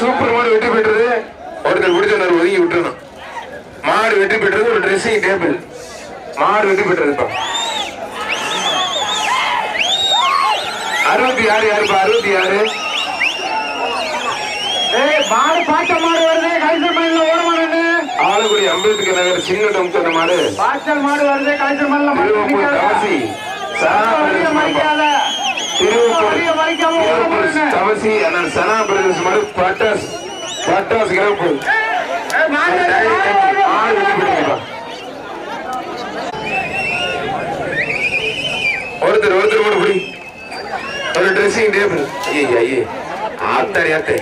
Super மாடு வெற்றி பெற்றது. ஒருத்தர் பிடிச்சவர் ஒதுங்கி விட்டுறணும். மாடு வெற்றி பெற்றது ஒரு ட்ரெஸ்ஸிங் டேபிள் மாடு வெற்றி பெற்றதுப்பா அறுபத்தி ஆறு யாருப்பா அறுபத்தி ஆறு. ஏய் மாடு பாட்ட மாடு வருது கலைச்சல் மண்ணில் ஓட மாடு ஆலக்குடி அம்பேத்கர் நகர் சின்ன டம்சன மாடு. பாய்ச்சல் மாடு வருது மண்ணில் திருவப்பூர் தவசி தவசி அண்ணன் சனா பிரதேச மாடு பட்டாஸ் பட்டாஸ் பெற்றதுப்பா ஒருத்தர் ஒருத்தர் கூட புடி. ஒரு ட்ரெஸ்ஸிங் டேபிள் ஐயே ஐயே ஆத்தாரி ஆத்தே.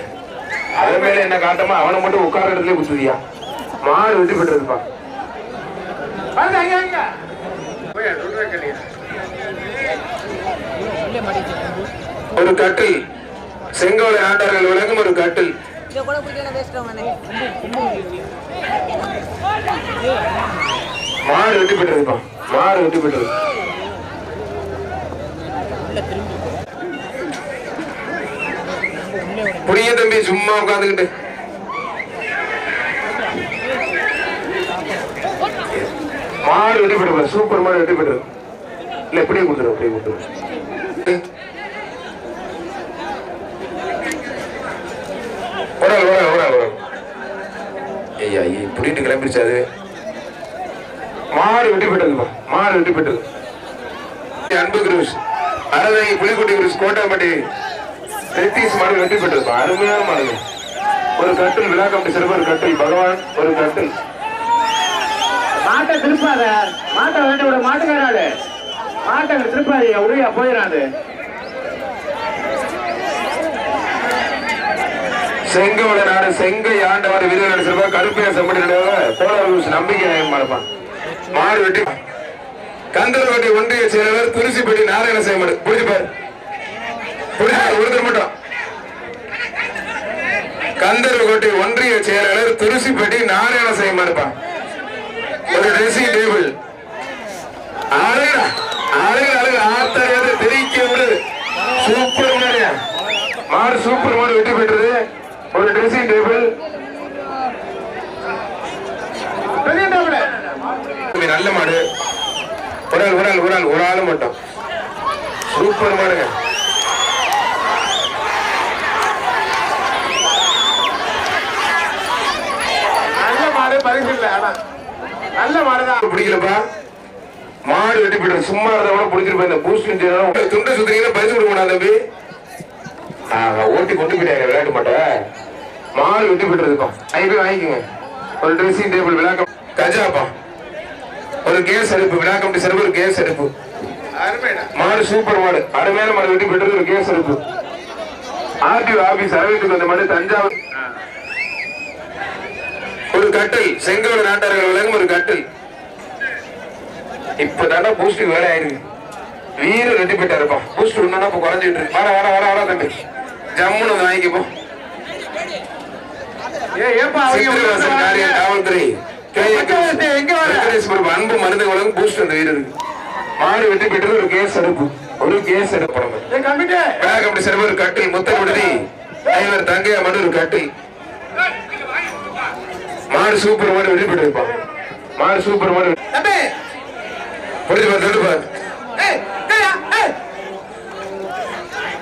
அவன் மேல என்ன காட்டமா அவனை மட்டும் உட்கார இடத்துல குத்துதியா மாடு வெட்டி அங்க அங்க ஒரு கட்டில். செங்கோலை ஆண்டார்கள் விளங்கும் ஒரு கட்டில். மாடு வெட்டி பெற்றதுப்பா மாடு வெட்டி பெற்றது புரிய தம்பி சும்மா உட்காந்துக்கிட்டு. மாடு வெட்டி பெற்றது சூப்பர் மாடு வெட்டி பெற்றது இல்ல இப்படியே கொடுத்துரும் அப்படியே கொடுத்துரும் ஒரு ஒரு ஒரு ஆள், ஒரு ஆள். ஐயா இப்படிட்டு கிளம்பிருச்சு அது. மாடு வெட்டி பெற்றதுப்பா மாடு வெட்டி பெற்றது அன்பு குருஸ் அரதை புலிக்குட்டி குருஸ் கோட்டாம்பட்டி ரெத்தீஸ் மாடு வெட்டி பெற்றதுப்பா அருமையான மாடு ஒரு கட்டில் விழா கம்பி சிறப்பு ஒரு கட்டில் பகவான் ஒரு கட்டில். மாட்டை திருப்பாத. மாட்டை வேண்ட விட மாட்டுக்காராடு மாட்டை திருப்பாதி உடையா போயிடாது செங்கோட நாடு செங்கை ஆண்டவர் விருது நடிச்சிருப்பா கருப்பையா செம்படி போராட நம்பிக்கை நாயகம் மாடுப்பான் மாடு வெட்டி கந்தரவட்டி ஒன்றிய செயலாளர் துரிசிப்பட்டி நாராயண சேமடு புரிஞ்சுப்பாரு புரிஞ்சுப்பாரு ஒருத்தர் மட்டும். கந்தரவகோட்டை ஒன்றிய செயலாளர் துருசிப்பட்டி நாராயண இருப்பான் ஒரு ட்ரெஸ்ஸிங் டேபிள் அழகா அழகு அழகு. ஆத்தாரியாத தெரிவிக்க விடுது சூப்பர் மாடியா மாடு சூப்பர் மாடு வெற்றி பெற்றது. ஒரு ட்ரெஸ்ஸிங் டேபிள் நல்ல மாடு. ஒரு ஆள் ஒரு ஆள் ஒரு ஆள் ஒரு ஆள் மட்டும். சூப்பர் மாடுங்க. நல்ல மாடு பரிசு இல்லை ஆனா. நல்ல மாடுதான். பிடிக்கலப்பா. மாடு வெட்டி போயிட்டு சும்மா இருந்தவங்க பிடிச்சிட்டு இந்த பூஸ்ட் துண்டை சுத்துறீங்கன்னா பரிசு கொடுக்க மாட்டா தம்பி. ஓட்டி கொண்டு போயிட்டாங்க விளையாட்டு மாட்டேன் மாடு வெட்டி போயிட்டுருப்பா அங்க போய் வாங்கிக்கோங்க. ஒரு ட்ரெஸ்ஸிங் டேபிள் விழாக்கம் கஜாப்பா. ஒரு கேஸ் அடுப்பு விழாக்கம் சிறப்பு ஒரு கேஸ் அடுப்பு. மாடு சூப்பர் மாடு. அருமையான மாடு வெட்டி போயிட்டு ஒரு கேஸ் அடுப்பு. ஆர்டிஓ ஆபீஸ் அரவிந்துக்கு வந்த மாடு தஞ்சாவூர். ஒரு கட்டில் செங்கோடு நாட்டார்கள் விளங்கும் ஒரு கட்டில். இப்பதானே பூஸ்ட் வேலை ஆயிருக்கு. வீர ரெட்டி போயிட்டா இருப்பான் பூஸ்ட் ஒண்ணுனா இப்ப குறைஞ்சிட்டு இருக்கு. வர வர வர வர தம்பி. ஜம்முன்னு வாங்கிக்கப்போ காவல்துறை. அன்பு மருந்து பூஸ்ட் அந்த வீரருக்கு மாடு வெட்டி ஒரு கேஸ் அடுப்பு ஒரு கேஸ் அடுப்பு படம் ஏ கம்பிட்டு கம்பெனி சிறப்பு ஒரு கட்டில் முத்த விடுதி டிரைவர் தங்கையா மனு ஒரு கட்டில். மாடு சூப்பர் மாடு வெட்டி இருப்பான் மாடு சூப்பர் மாடு புரிஞ்சு பாரு தொட்டு பாரு ஏய் ஏய் ஏய்.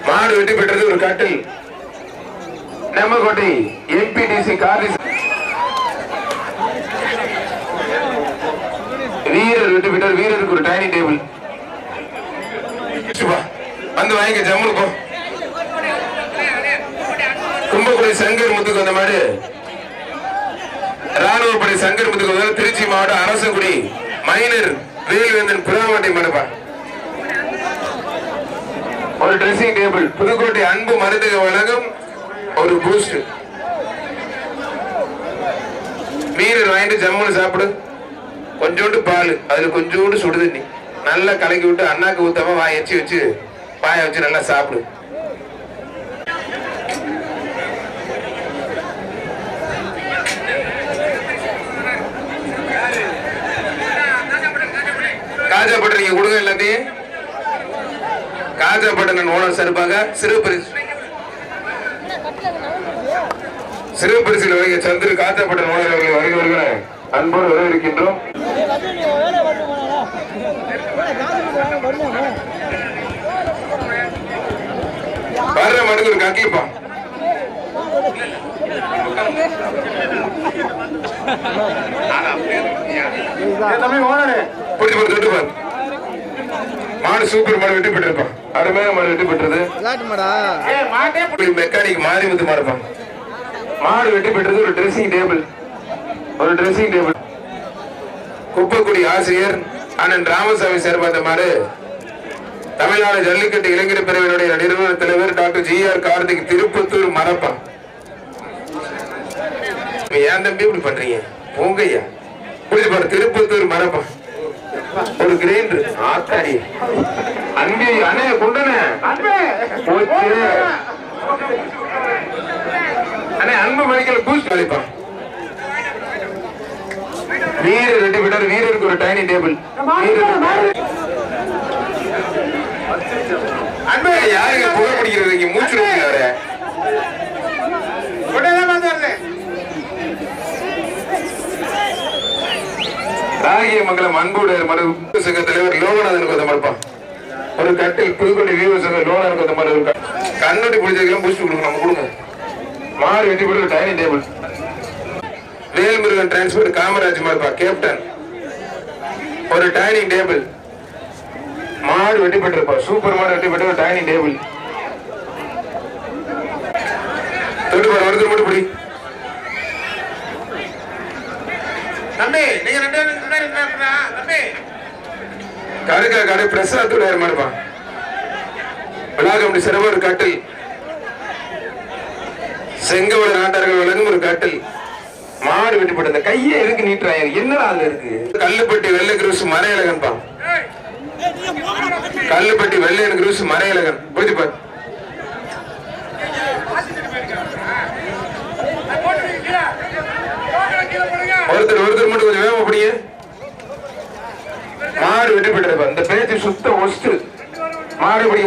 மாடு வெட்டி பெற்றது ஒரு கட்டில். நம்மக்கோட்டை எம்பிடிசி கார்டி வீரர் வெட்டி பெற்றார் வீரருக்கு ஒரு டைனிங் டேபிள் வந்து வாங்கிக்க ஜம்முனு போ. கும்பகுடி சங்கர் முத்துக்கு வந்த மாடு. ராணுவப்படை சங்கர் முத்துக்கு திருச்சி மாவட்டம் அரசங்குடி. மைனர் வேல்வேந்தன் புறாமட்டை மடுப்பா ஒரு ட்ரெஸ்ஸிங் டேபிள் புதுக்கோட்டை அன்பு மருந்தக வழங்கும் ஒரு பூஸ்ட் வீரர் வாங்கிட்டு ஜம்முன்னு சாப்பிடு. கொஞ்சோண்டு பால் அதுல கொஞ்சோண்டு சுடு தண்ணி நல்லா கலக்கி விட்டு அண்ணாக்கு ஊத்தாம வாய் வச்சு வச்சு வாய வச்சு நல்லா சாப்பிடு. காஜா பட்டர் நீங்க கொடுங்க எல்லாத்தையும். காஜா பட்டர் ஓனர் சார் சிறு பரிசு. சிறு பரிசில் வருகிற சந்திர காத்தப்பட்ட நோயர் அவர்களை வருகிறவர்களை அன்போடு வரவிருக்கின்றோம் வர்ற மனுக்கு ஒரு கக்கிப்பா. ஏய் தம்பி ஓனரு. பிடிச்சு மாடு சூப்பர் மாடு வெட்டி பெற்றிருப்பான். அருமையான மாடு வெட்டி பெற்றது. இப்படி மெக்கானிக் மாறி வந்து மாறுப்பான் மாடு வெட்டி பெற்றது ஒரு ட்ரெஸ்ஸிங் டேபிள் ஒரு ட்ரெஸ்ஸிங் டேபிள் குப்பக்குடி ஆசிரியர் அண்ணன் ராமசாமி சேர்பாத்த மாடு. தமிழ்நாடு ஜல்லிக்கட்டு இளைஞர் பிரிவினுடைய நிறுவன தலைவர் doctor G R Karthik Tiruppattur மரப்பா. ஏன் தம்பி இப்படி பண்றீங்க? போங்கய்யா. பாரு திருப்பத்தூர் மரப்பா. ஒரு கிரைண்டர் ஆத்தாடி. அன்பி அண்ணே கொண்டனே. போச்சு. அண்ணே அன்பு மெடிக்கல் பூஸ்ட் அளிப்பான் வீரர் ரெண்டு விடர் வீரருக்கு ஒரு டைனிங் டேபிள் அன்பே யாருங்க புகை பிடிக்கிறது? இங்க மூச்சு விடுறாரு உடனே வந்து வருது ராகியமங்கலம் அன்போடு மறு சங்க தலைவர் லோகநாதன் கொத்த மறுப்பான். ஒரு கட்டில் புதுக்கோட்டை வீர சங்க லோகநாதன் கொத்த மாதிரி ஒரு பிடிச்சதுக்கெல்லாம் பூஸ்ட் கொடுக்கணும் நம்ம கொடுங்க மாறு வெட்டி போட்டு dining table Velmurugan transfer Kamaraj மறுப்பா captain ஒரு டைனிங் டேபிள் மாடு வெட்டிப்பட்டிருப்பா சூப்பர் மாடு வெட்டிப்பட்ட ஒரு டைனிங் டேபிள் தொட்டு பாரு ஒருத்தர் மட்டும் பிடி. தம்பி நீங்க ரெண்டு பேரும் முன்னாடி நின்னா, தம்பி. கடை பிரசாத்தோட சிறப்பு ஒரு கட்டில். செங்கவள நாட்டார்கள் விளங்கும் ஒரு கட்டில். மாடு வெட்டிப்பட்ட அந்த கையை எதுக்கு நீட்டுறாங்க என்னடா அதுல இருக்கு? கல்லுப்பட்டி வெள்ளை கிருசு மறையழகன்பா கல்லுப்பட்டி வெள்ளை கிருசு மறையழகன் புரிஞ்சுப்பா ஒருத்தர் ஒருத்தர் மட்டும் கொஞ்சம் வேகமா பிடிங்க. மாடு வெட்டி போயிட்டு இந்த பேச்சு சுத்த ஒஸ்ட் மாடு பிடி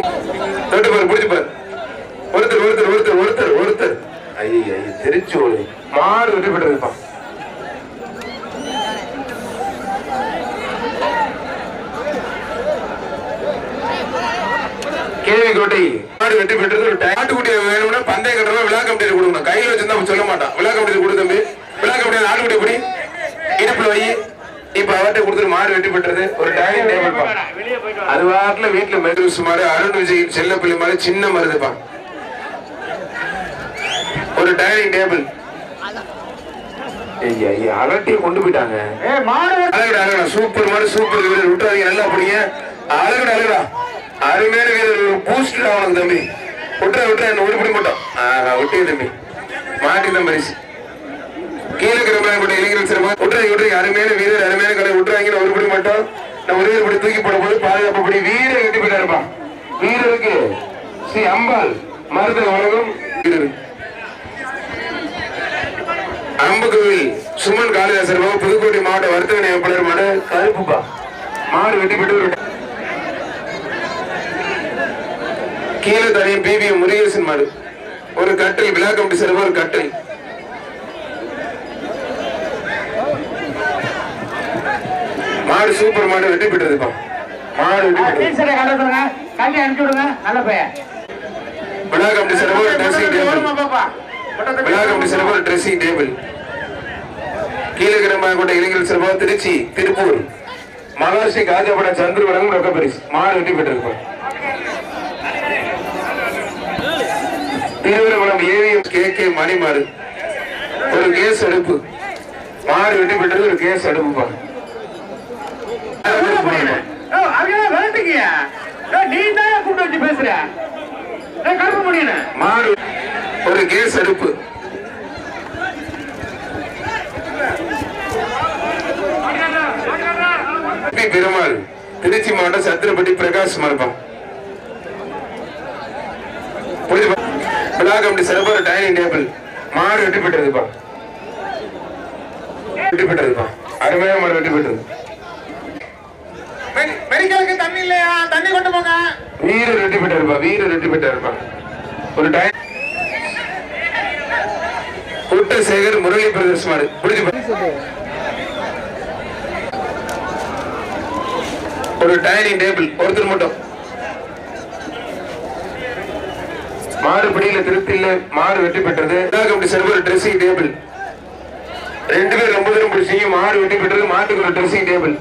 தொட்டு பாரு பிடிச்சு பாரு. ஒருத்தர் ஒருத்தர் ஒருத்தர் ஒருத்தர் ஒருத்தர். ஐய ஐய தெரிச்சு ஓடு மாடு வெட்டி போயிட்டு இருப்பான் கேள்வி கோட்டை. மாடு வெட்டி பெற்றது? ஒரு வேணும்னா பந்தய கட்டுறவா விழா கமிட்டியில் கொடுக்கணும். கையில் வச்சிருந்தா அவன் சொல்ல மாட்டான். விழா கமிட்டியில் கொடு தம்பி விழா கமிட்டியில் ஆட்டுக்குட்டி எப்படி இடுப்புல வை இப்ப அவர்கிட்ட கொடுத்துட்டு மாடு வெட்டி பெற்றது ஒரு டைனிங் டேபிள் அது வாட்டில் வீட்டுல மெட்ரூஸ் மாடு அருண் விஜய் செல்லப்பள்ளி மாடு சின்ன மருதுப்பா ஒரு டைனிங் டேபிள் அலட்டியை கொண்டு போயிட்டாங்க. சூப்பர் மாடு சூப்பர் வீரர். விட்டுறாதீங்க நல்லா பிடிங்க. அழகுடா அழகுடா. அருமையான வீரர் பூஸ்ட் ஆகணும் தம்பி. விட்டுற விட்டுற என்ன விட்டு மாட்டோம் ஆஹா விட்டே தம்பி. மாட்டி தான் பரிசு. கீழே கிரமப்பட்ட இளைஞர்கள் சிறப்பு விட்டுறாங்க விட்டுறீங்க அருமையான வீரர் அருமையான கடை விட்டுறாங்கன்னு ஒரு படி மட்டும் நான் ஒரே படி தூக்கி போட போது பாதுகாப்பு வீரர் கட்டி போயிட்டாருப்பா வீரருக்கு ஸ்ரீ அம்பாள் மருத வழங்கும் வீரர். சுமன் காளிதாசர் பாபு புதுக்கோட்டை மாவட்ட வர்த்தக நியமனர் மாடு கருப்புப்பா மாடு வெட்டி பெற்று கீழே தனியும் பிபி முருகேசன் மாடு. ஒரு கட்டில் விழா கமிட்டி சிறப்பு ஒரு கட்டில். மாடு சூப்பர் மாடு வெட்டி பெற்றதுப்பா மாடு வெட்டி கல்வி அனுப்பிச்சு விடுங்க. நல்ல பையன். விழா கமிட்டி சிறப்பு ஒரு ட்ரெஸ்ஸிங் டேபிள் விழா கமிட்டி ட்ரெஸ்ஸிங் டேபிள் கீழகிரமாங்கோட்டை இளைஞர் சிறப்பாக திருச்சி திருப்பூர். மகாஸ்ரீ காஜாபுரம் சந்திர வழங்கும் ரொக்க பரிசு மாடு வெட்டி பெற்றிருப்பார் Thiruvarangulam AVM K K Manimaran ஒரு கேஸ் அடுப்பு மாடு வெட்டி பெற்றது ஒரு கேஸ் அடுப்புப்பா ஓ, மாடு ஒரு கேஸ் அடுப்பு பெருமாள் திருச்சி மாவட்டம் சத்திரப்பட்டி பிரகாஷ் மரபம். பிளாக் அப்படி சிறப்பாக டைனிங் டேபிள் மாடு வெட்டி பெற்றதுப்பா வெட்டி பெற்றதுப்பா அருமையான மாடு வெட்டி பெற்றது மெடிக்கலுக்கு தண்ணி இல்லையா? தண்ணி கொண்டு போங்க. வீரர் இருப்பா வீர வீரர் வெட்டி இருப்பா ஒரு டைம் குட்டசேகர் முரளி பிரதர்ஸ் புரிஞ்சு ஒரு டைனிங் டேபிள் ஒருத்தர் மட்டும். மாறுபடியில திருப்தி இல்ல மாறு வெற்றி பெற்றது. கமிட்டி சார்பில் ஒரு ட்ரெஸ்ஸிங் டேபிள் ரெண்டு பேர் ரொம்ப தூரம் பிடிச்சிங்க மாடு வெட்டி பெற்றது மாட்டுக்கு ஒரு ட்ரெஸ்ஸிங் டேபிள்